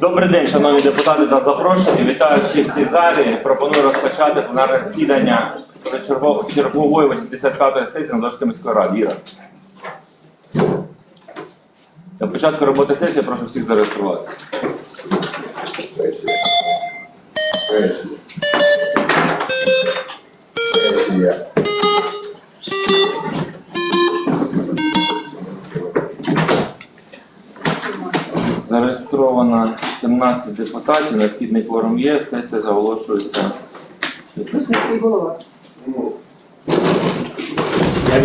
Добрий день, шановні депутати та запрошені. Вітаю всіх в цій залі. Пропоную розпочати пленарне засідання чергової 85-ї сесії Надошки міської ради. Іра. На початку роботи сесії прошу всіх зареєструватися. Сесія. Зареєстровано 17 депутатів, необхідний кворум є, сесія заголошується. Плюс міський голова. Я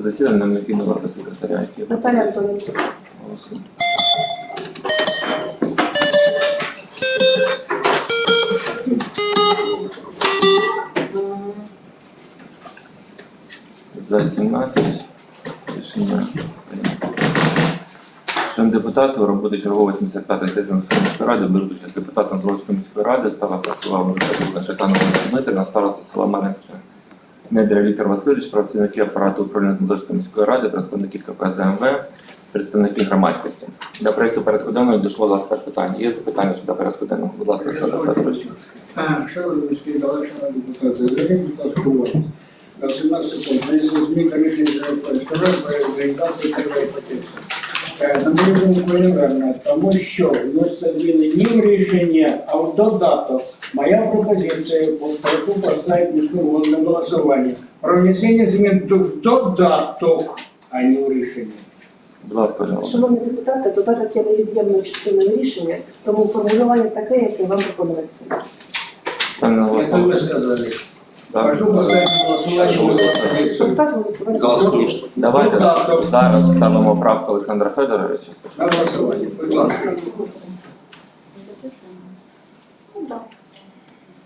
Для засідання нам необхідно варто секретаря, який Наталя. Голосуємо. За 17 рішення прийнято. Шановні депутати, у роботі чергової 85-ї сесії міської ради беруть участь депутат Андровської міської ради, староста села Микола Шатанова Дмитрина, староста села Маринське Недря Віктор Васильович, працівники апарату управління Андровської міської ради, представники КП ЗМВ, представники громадськості. До проєкту порядку денного дійшло 25 питань. Є питання щодо порядку денного? Будь ласка, Олександр Федорович. Шановні міські шановні депутати, зверніть, будь ласка, увагу. На 17 пункт. Внесли змін до рішення сказав про реєстрацію первої іпотеки. Е, На мою думку, тому що вносяться зміни не в рішення, а в додаток. Моя пропозиція, прошу поставити міську голову на голосування. Про внесення змін до- в додаток, а не в рішення. Будь ласка, пожалуйста. Шановні депутати, додаток є невід'ємною частиною рішення, тому формулювання таке, яке вам пропонується. Ставлю на Прошу поставити голосування. Поставте голосування. Давайте Додаток. зараз ставимо правку Олександра Федоровича. На голосування, будь ласка.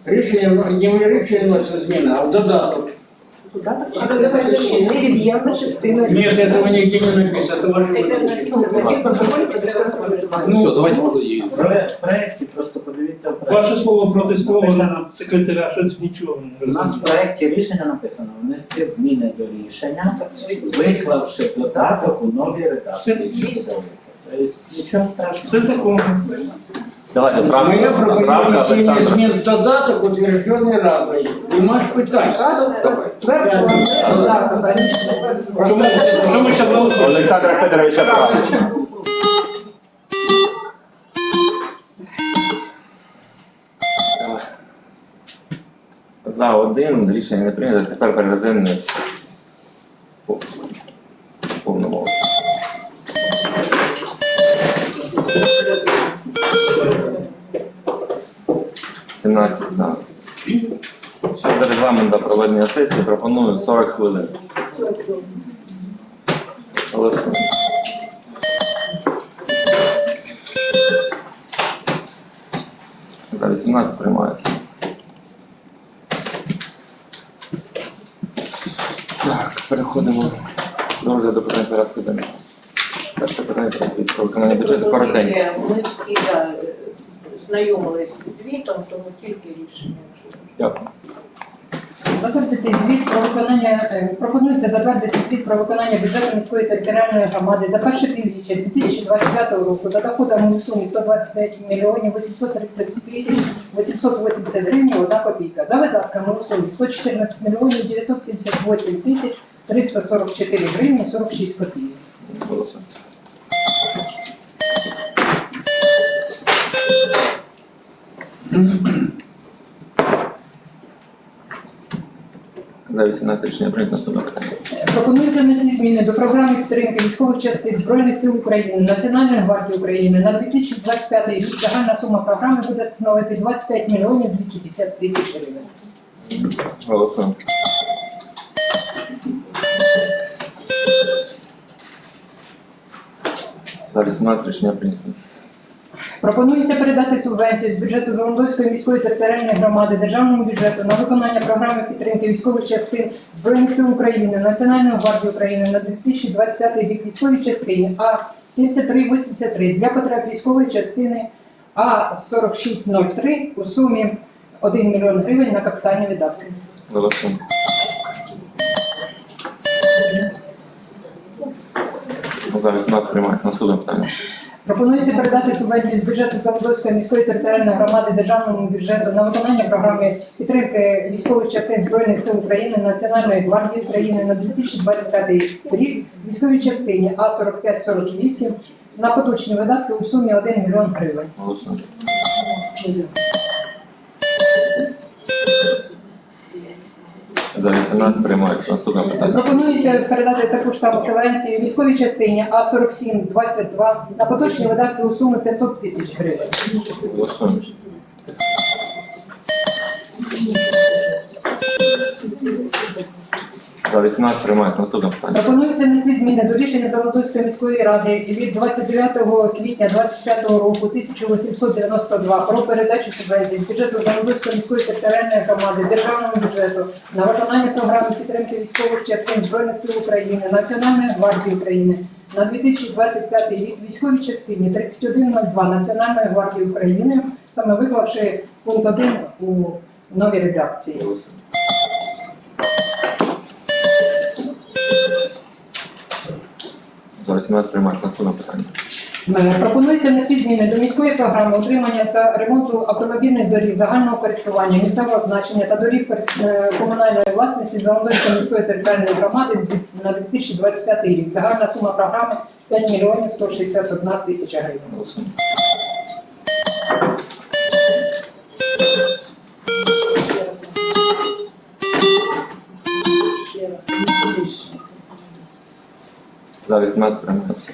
Рішення не рішення вноситься зміна, а в додаток Додаток частина невід'ємна частина Ні, рішення. этого нигде не написано, это ваше выдумки. Ну, написано в законі про місцеве самоврядування. Ну, В проє- проєкті, просто подивіться в проєкті. Ваше слово проти слова Написано. секретаря, що це нічого не У нас в розуміє. проєкті рішення написано внести зміни до рішення, виклавши додаток у новій редакції, що подається. Тобто нічого страшного. Це закон. Давайте Моя правка Олександра. змін додаток, ж питань. Не ми, що ми ще? Олександра Федоровича правка. За один рішення не прийнято. Тепер переведемо по повному. 17 за. Щодо регламенту проведення сесії пропоную 40 хвилин. Голосуємо. За 18 приймається. Так, переходимо до розгляду питань порядку денного. Перше питання про виконання бюджету коротенько. Ми всі да, знайомились з звітом, тому тільки рішення. Дякую. Затвердити звіт про виконання е, пропонується затвердити звіт про виконання бюджету міської територіальної громади за перше півріччя 2025 року за доходами у сумі 125 мільйонів 830 тисяч 880 гривень 1 копійка. За видатками у сумі 114 мільйонів 978 тисяч 344 гривні 46 копійок. Голосуємо. За 18 рішення прийнято наступне питання. Пропонується внести зміни до програми підтримки військових частин Збройних сил України, Національної гвардії України на 2025 рік. Загальна сума програми буде становити 25 мільйонів 250 тисяч гривень. Голосуємо. За 18 рішення прийнято. Пропонується передати субвенцію з бюджету Золотоської міської територіальної громади державному бюджету на виконання програми підтримки військових частин Збройних сил України, Національної гвардії України на 2025 рік військовій частині А 7383 для потреб військової частини А 4603 у сумі 1 мільйон гривень на капітальні видатки. Голосуємо. За 18 приймається наступне питання. Пропонується передати субвенцію з бюджету Заводської міської територіальної громади державному бюджету на виконання програми підтримки військових частин Збройних сил України Національної гвардії України на 2025 рік військовій частині А 4548 на поточні видатки у сумі 1 мільйон гривень. За 18 приймається наступне питання. Пропонується передати таку ж саму селенці військовій частині А 4722 на поточні видатки у суму 500 тисяч гривень. Голосуємо. За 18 приймається наступне питання. Пропонується внести зміни до рішення Заводоської міської ради від 29 квітня 2025 року 1892 про передачу субвенцій з бюджету Заводоської міської територіальної громади державному бюджету на виконання програми підтримки військових частин Збройних сил України, Національної гвардії України на 2025 рік військовій частині 3102 Національної гвардії України, саме виклавши пункт 1 у новій редакції. Голосуємо. За 18 приймають наступне питання. Е, Пропонується внести зміни до міської програми утримання та ремонту автомобільних доріг загального користування, місцевого значення та доріг е, комунальної власності Заландойської міської територіальної громади на 2025 рік. Загальна сума програми 5 мільйонів 161 тисяча гривень. За 18 приймається.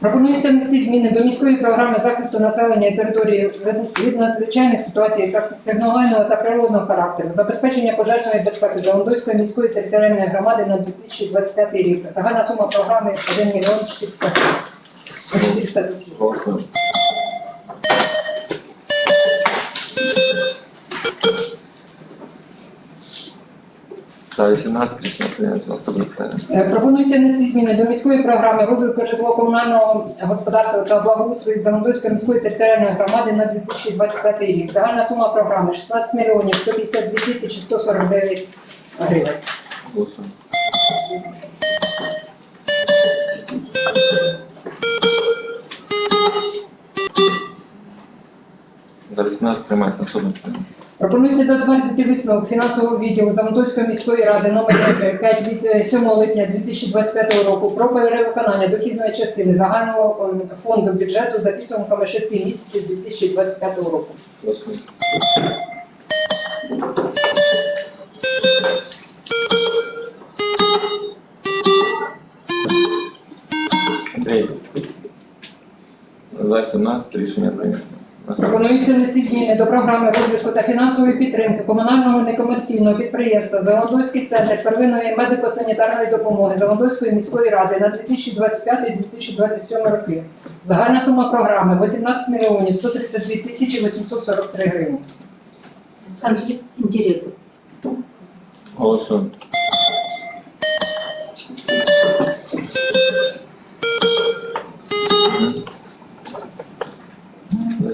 Пропонується внести зміни до міської програми захисту населення і території від- надзвичайних ситуацій та техногенного та природного характеру, забезпечення пожежної безпеки Заландойської міської територіальної громади на 2025 рік. Загальна сума програми 1 мільйон 400 400 тисяч. 18 рішення прийнято наступне питання. Е, Пропонується внести зміни до міської програми розвитку житлово-комунального господарства та благоустрою Замодольської міської територіальної громади на 2025 рік. Загальна сума програми 16 мільйонів 152 тисячі 149 гривень. Голосуємо. За 18 приймається наступне питання. Пропонується затвердити висновок фінансового відділу Замодольської міської ради номер 5 від е, 7 липня 2025 року про перевиконання дохідної частини загального фонду бюджету за підсумками 6 місяців 2025 року. За 17 рішення прийнято. Пропонується внести зміни до програми розвитку та фінансової підтримки комунального некомерційного підприємства Заводольський центр первинної медико-санітарної допомоги Заводольської міської ради на 2025-2027 роки. Загальна сума програми 18 мільйонів 132 тисячі 843 гривні. Конфлікт інтересів. Голосуємо.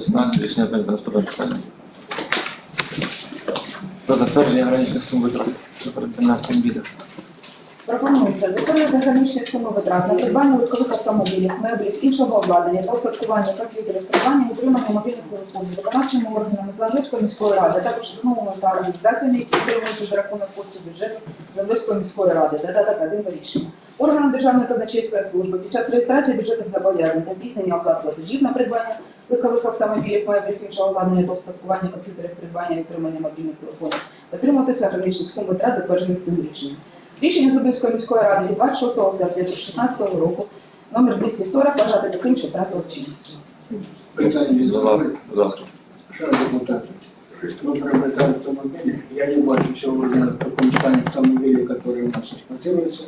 16 рішення прийнято наступне. Про затвердження граничних сум витрат оперативного автомобіля. Пропонується затвердити граничні суми витрат на придбання легкових автомобілів, меблів, іншого обладнання та устаткування комп'ютерів, придбання і утримання мобільних телефонів виконавчими органами Зеленської міської ради, також установами та організаціями, які утримуються за рахунок коштів бюджету Зеленської міської ради, додаток один до рішення. Органам Державної казначейської служби під час реєстрації бюджетних зобов'язань та здійснення оплат платежів на придбання легкових автомобілів, меблів, іншого обладнання та устаткування комп'ютерів, придбання і утримання мобільних телефонів, дотримуватися граничних сум витрат, затверджених цим рішенням. Рішення Задонської міської ради від 26 серпня 2016 року номер 240 вважати таким, що втратило чинність. Питання Будь ласка, будь ласка. Шановні депутати, ви приобретали автомобілі. Я не бачу сьогодні в такому стані автомобілі, які у нас експлуатуються.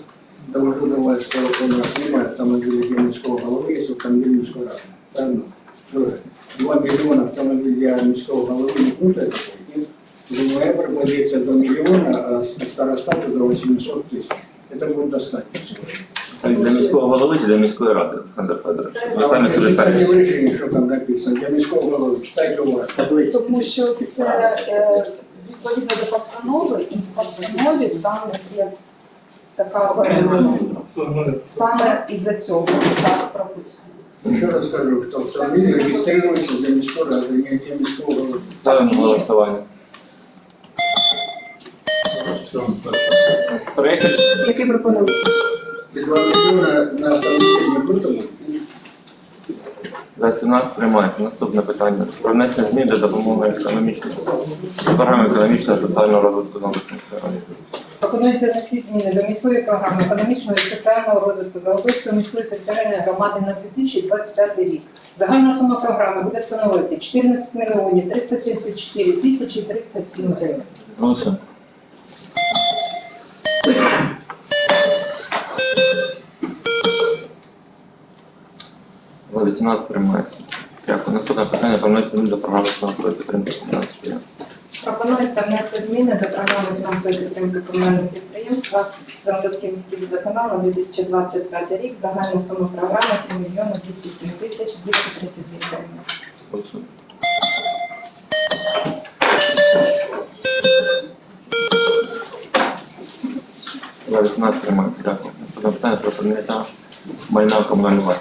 Довожу до вас, що у нас немає автомобілів для міського голови, є автомобіль міської ради. Правильно? Друге. 2 мільйони автомобілів для міського голови не крутить. ЗВР проводиться до мільйона, а старостату до 800 тисяч. Це буде достатньо сьогодні. Для міського голови чи для міської ради, Олександр Федорович? Ви самі собі Читайте в кажете. рішенні, що там написано. Для міського голови читайте уважно. Тому що це відповідно до постанови, і в постанові там є така формула. Саме із-за цього так прописано. Еще раз скажу, что автомобиль регистрируется для міської ради, не для міського голови. Ставимо на голосування. Проєкт Який пропонується? І 2 мільйони на автомобіль не крутому. за 17 приймається. Наступне питання. Про внесення змін до допомоги економічної програми економічного та соціального розвитку на Новосільської ради. Пропонується внести зміни до міської програми економічного і соціального розвитку Золотоївської міської територіальної громади на 2025 рік. Загальна сума програми буде становити 14 мільйонів 374 тисячі 307 гривень. Голосуємо. За 18 приймається. Дякую. Наступне питання про внесення до програми фінансової підтримки комунальних підприємств. Пропонується внести зміни до програми фінансової підтримки комунального підприємства Золотоївський міський водоканал на 2025 рік. Загальна сума програми 3 мільйони 207 тисяч 232 гривень. Голосуємо. За 18 приймається. Дякую. Наступне питання про прийняття майна комунальної.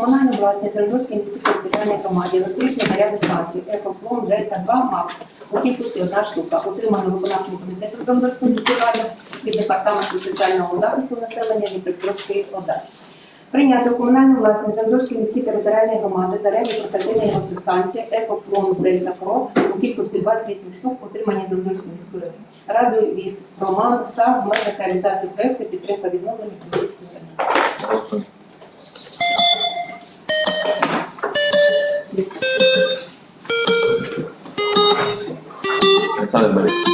Комунальну власність Зеленської міської територіальної громаді електричну зарядну станцію «Екофлом Дельта 2 Макс» у кількості одна штука, отриману виконавчим комітетом міської ради від департаменту соціального захисту населення Дніпропетровської ОДА. Прийняти у комунальну власність Зандорської міської територіальної громади зарядні портативної електростанції «Екофлом Дельта Про» у кількості 28 штук, отримані Зандорською міською радою від Роман СА в межах реалізації проєкту підтримка відновлення. Голосуємо. Олександр Борисович.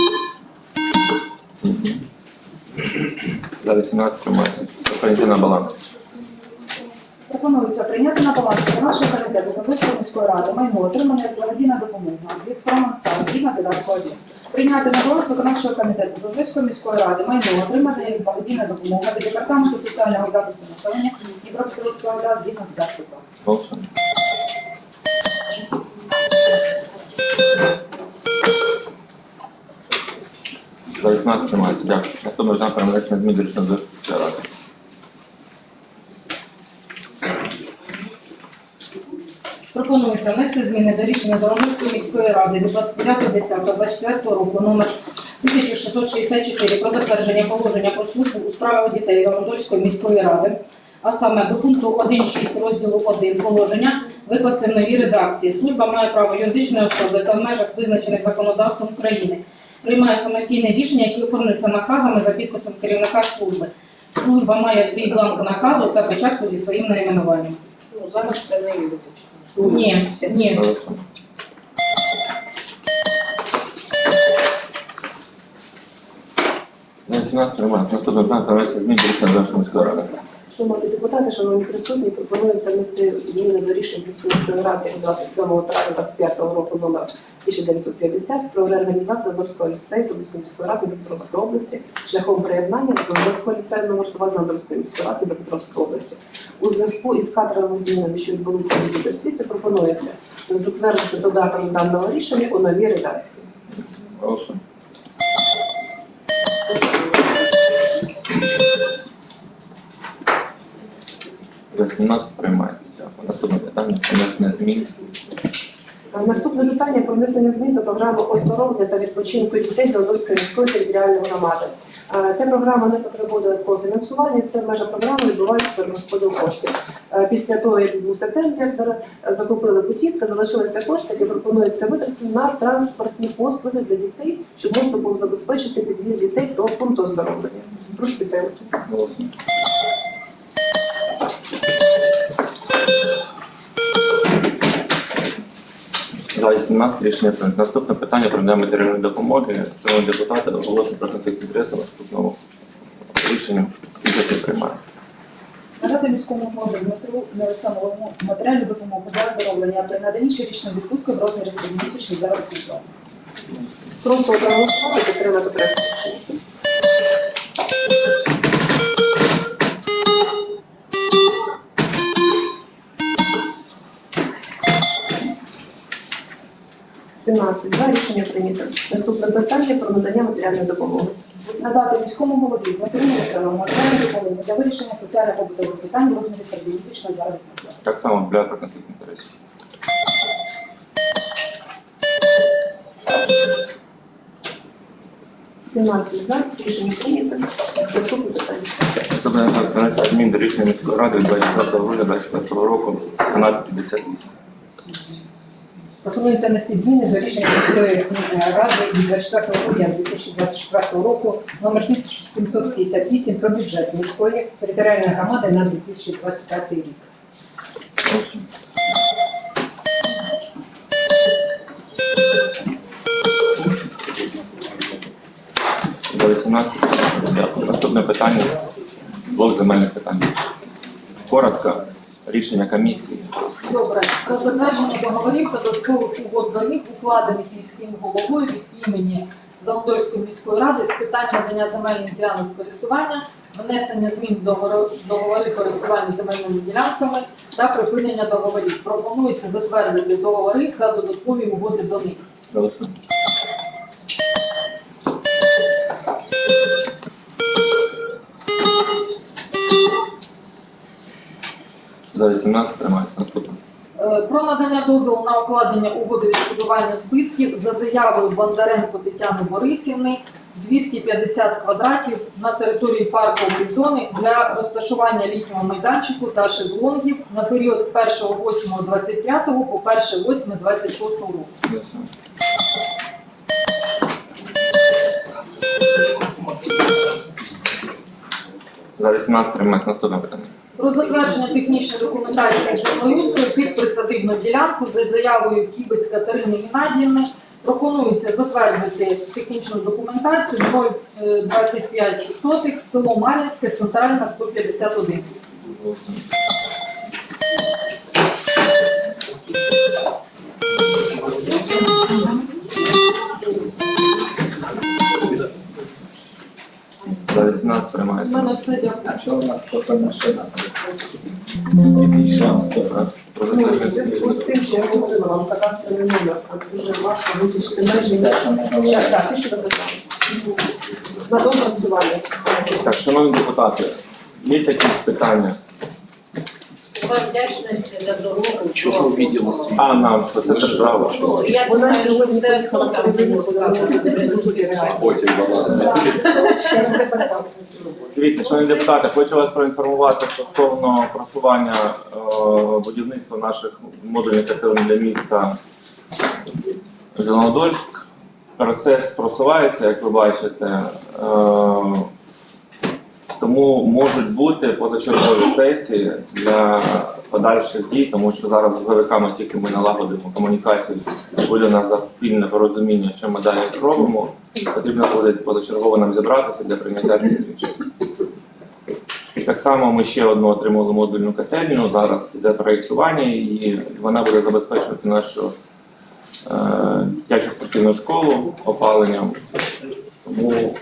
За 18 приймається. Про прийняття на баланс. Пропонується прийняти на баланс виконавчого комітету Забудської міської ради майно, отримане як благодійна допомога від Проманса згідно додатку 1. Прийняти на голос виконавчого комітету Забудської міської ради майно, отримати як благодійна допомога від департаменту соціального захисту населення Дніпропетровської ОДА згідно додатку 2. Голосуємо. За 18 приймається. Дякую. Наступна про внесення змін до рішення Зовської ради. Пропонується внести зміни до рішення Золотської міської ради від 29.10.24 року номер 1664 про затвердження положення про службу у справах дітей Золотольської міської ради, а саме до пункту 1.6 розділу 1 положення викласти в новій редакції. Служба має право юридичної особи та в межах визначених законодавством України. Приймає самостійне рішення, які оформлюються наказами за підписом керівника служби. Служба має свій бланк наказу та печатку зі своїм найменуванням. Ну, зараз це не юридично. Ні, ні. За 18 приймається. Наступне питання про змін до рішення міської ради. Шановні депутати, шановні присутні, пропонується внести зміни до рішення міської ради 27 травня 25 року номер 1950 про реорганізацію Задорського ліцею Задорської міської ради Дніпропетровської області шляхом приєднання до Задорського ліцею номер 2 Задорської міської ради Дніпропетровської області. У зв'язку із кадровими змінами, що відбулися в відділі освіти, пропонується затвердити додаток даного рішення у новій редакції. Голосуємо. За 17 приймається. Дякую. Наступне питання внесення змін. Наступне питання про внесення змін до програми оздоровлення та відпочинку дітей Золотовської міської територіальної громади. Е, ця програма не потребує додаткового фінансування. Це межа програми відбувається перерозподіл коштів. Е, після того, як відбувся тендер, закупили путівки, залишилися кошти, які пропонуються витрати на транспортні послуги для дітей, щоб можна було забезпечити підвіз дітей до пункту оздоровлення. Прошу підтримки. За-18 рішення прийнято. Наступне питання про надання матеріальної допомоги. Чому депутати, оголошують про конфлікт інтересу наступного рішення. Бюджет приймає. Надати міському голові Дмитру Нересановому матеріальну допомогу для оздоровлення при наданні щорічної відпустку в розмірі 7 місячних заробітних плати. Прошу проголосувати, підтримати проект. Рішення. Сімнадцять за рішення прийнято. Наступне питання про надання матеріальної допомоги. Надати міському голові Дмитру Нересановому матеріальну допомогу для вирішення соціально-побутових питань в розмірі середньомісячної заробітної плати. Так само для про конфлікт інтересів. Сімнадцять за рішення прийнято. Наступне питання. Наступне про змін до рішення міської ради від 24 грудня 2024 року 1258. Пропонується внести зміни до рішення міської ради від 24 грудня 2024 року номер 1758 про бюджет міської територіальної громади на 2025 рік. 18 Дякую. Наступне питання. Блок земельних питань. Коротко. Рішення комісії. Добре, про затвердження договорів та додаткових угод до них, укладених міським головою від імені Золотойської міської ради з питань надання земельних ділянок користування, внесення змін до договори користування земельними ділянками та припинення договорів. Пропонується затвердити договори та додаткові угоди до них. Голосуємо. За 18 приймається. Наступне. Про надання дозволу на укладення угоди відшкодування збитків за заявою Бондаренко Тетяни Борисівни 250 квадратів на території паркової зони для розташування літнього майданчику та шезлонгів на період з 1.8.25 по 1.8.26 року. Голосуємо. За 18 приймається. Наступне питання. Про затвердження технічної документації землеустрою під присадибну ділянку за заявою Кібець Катерини Геннадіївни пропонується затвердити технічну документацію 0,25 сотих, село Мар'їнське, центральна 151. У мене все. А чого в нас фото машина? Підійшла в сторону. Ну, в зв'язку з тим, що я говорила вам, кадастровий номер, там дуже важко визначити межі. Що Щас, так, ти що написав? На доопрацювання. Так, шановні депутати, є якісь питання? Вам вдячності за дорогу. Чого відділ освіти? А нам що це держава? Ну, я Вона думаю, сьогодні що це поїхала там перед буде показувати. Потім вона Ще раз запитав. Дивіться, шановні депутати, хочу вас проінформувати стосовно просування е, будівництва наших модульних котелень для міста Зеленодольськ. Процес просувається, як ви бачите. Е, тому можуть бути позачергові сесії для подальших дій, тому що зараз з ЗВКами тільки ми налагодимо комунікацію, буде у нас за спільне порозуміння, що ми далі робимо. Потрібно буде позачергово нам зібратися для прийняття цих рішень. Так само ми ще одну отримали модульну котельню. Зараз йде проєктування і вона буде забезпечувати нашу е, дитячу спортивну школу опаленням. Тому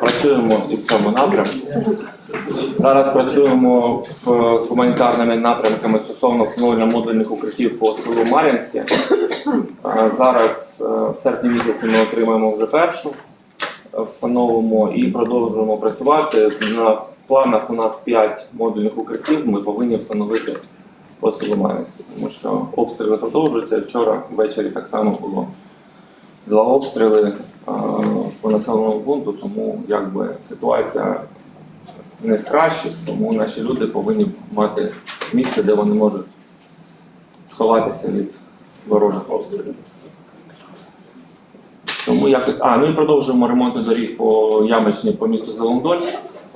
працюємо в цьому напрямку. Зараз працюємо з гуманітарними напрямками стосовно встановлення модульних укриттів по селу Мар'янське. Е, Зараз е, в серпні місяці ми отримаємо вже першу, е, встановимо і продовжуємо працювати. На планах у нас 5 модульних укриттів. Ми повинні встановити по селу Мар'янське, тому що обстріли продовжуються. Вчора ввечері так само було два обстріли е, по населеному пункту, тому якби ситуація не з кращих, тому наші люди повинні мати місце, де вони можуть сховатися від ворожих обстрілів. Тому якось. А, ну і продовжуємо ремонт доріг по ямичні по місту Зеландоль.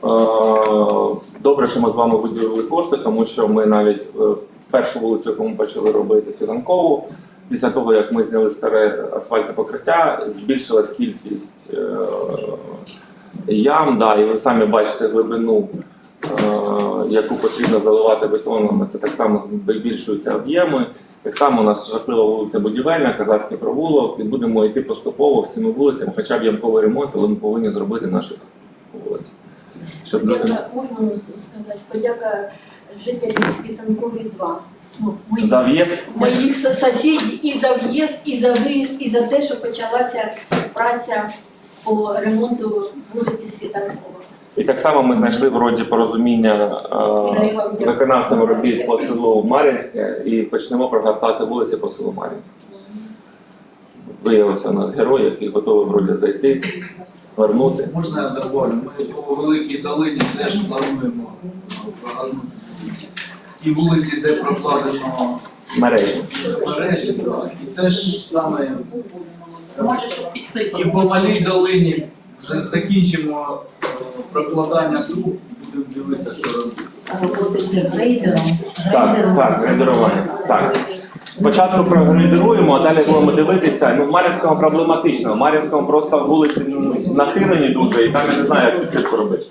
Е, Добре, що ми з вами виділили кошти, тому що ми навіть е, першу вулицю, яку ми почали робити світанкову, після того як ми зняли старе асфальтне покриття, збільшилась кількість е, ям, да, і ви самі бачите глибину, е, яку потрібно заливати бетоном. Це так само збільшуються об'єми. Так само у нас жахлива вулиця Будівельна, Казацький провулок, і будемо йти поступово всіми вулицями, хоча б ямковий ремонт, але ми повинні зробити наші вулиці. Щоб можна сказати, подяка жителям Світанкової 2. Моїх- За в'їзд моїх со- сусідів і за в'їзд, і за виїзд, і за те, що почалася праця по ремонту вулиці Світанкова. І так само ми знайшли вроді порозуміння е, з виконавцями робіт по селу Мар'їнське і почнемо прогортати вулиці по селу Мар'їнське. Виявився у нас герой, який готовий вроді зайти, вернути. Можна я добавлю? Ми по великій долині теж плануємо ті вулиці, де прокладено мережі. мережі, да. і теж саме Може, щось підсипати. і по малій долині вже закінчимо е, прокладання труб, будемо дивитися, що робити. Роботи з грейдером. Так, так, грейдерування. Так. Спочатку прогрейдеруємо, а далі будемо дивитися. Ну, в Мар'їнському проблематично. В Мар'їнському просто вулиці ну, нахилені дуже, і там я не знаю, як цю цирку робити.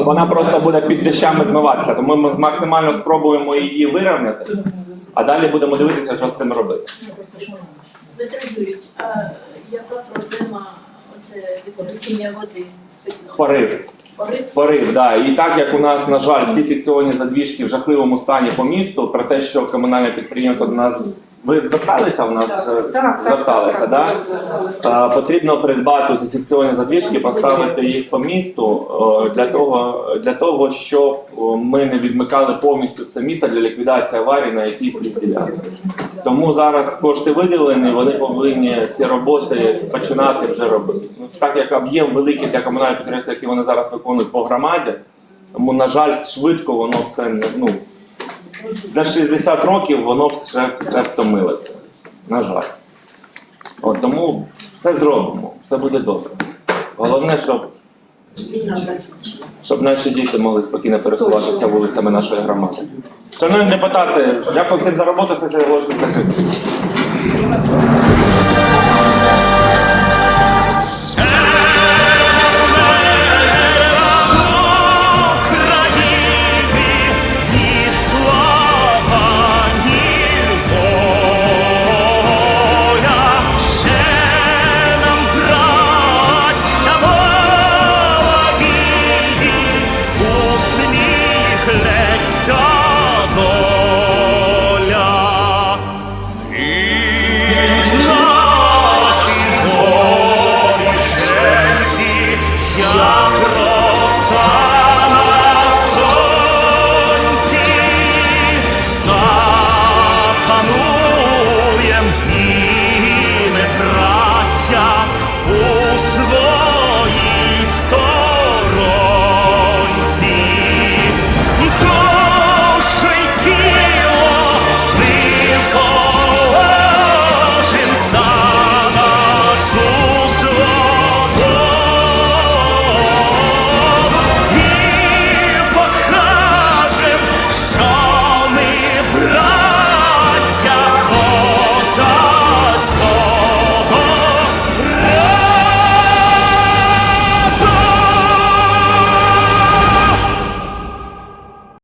Вона просто буде під дощами змиватися, тому ми максимально спробуємо її вирівняти, а далі будемо дивитися, що з цим робити. Дмитро Юрійович, а яка проблема оце відключення води? Порив. Порив? Порив, да. І так як у нас, на жаль, всі секціонні задвіжки в жахливому стані по місту, про те, що комунальне підприємство до нас. Ви зверталися в нас? е, Так, зверталися, так, так, зверталися. Е, Потрібно придбати ці секціонні задвіжки, поставити їх по місту е, для того, для того, щоб е, ми не відмикали повністю все місто для ліквідації аварій на якійсь ділянці. Тому зараз кошти виділені, вони повинні ці роботи починати вже робити. Ну, так як об'єм великий для комунальних підприємств, які вони зараз виконують по громаді, тому, на жаль, швидко воно все не ну, за 60 років воно все, все втомилося. На жаль. От, тому все зробимо, все буде добре. Головне, щоб, щоб наші діти могли спокійно пересуватися вулицями нашої громади. Шановні депутати, дякую всім за роботу, це закритою.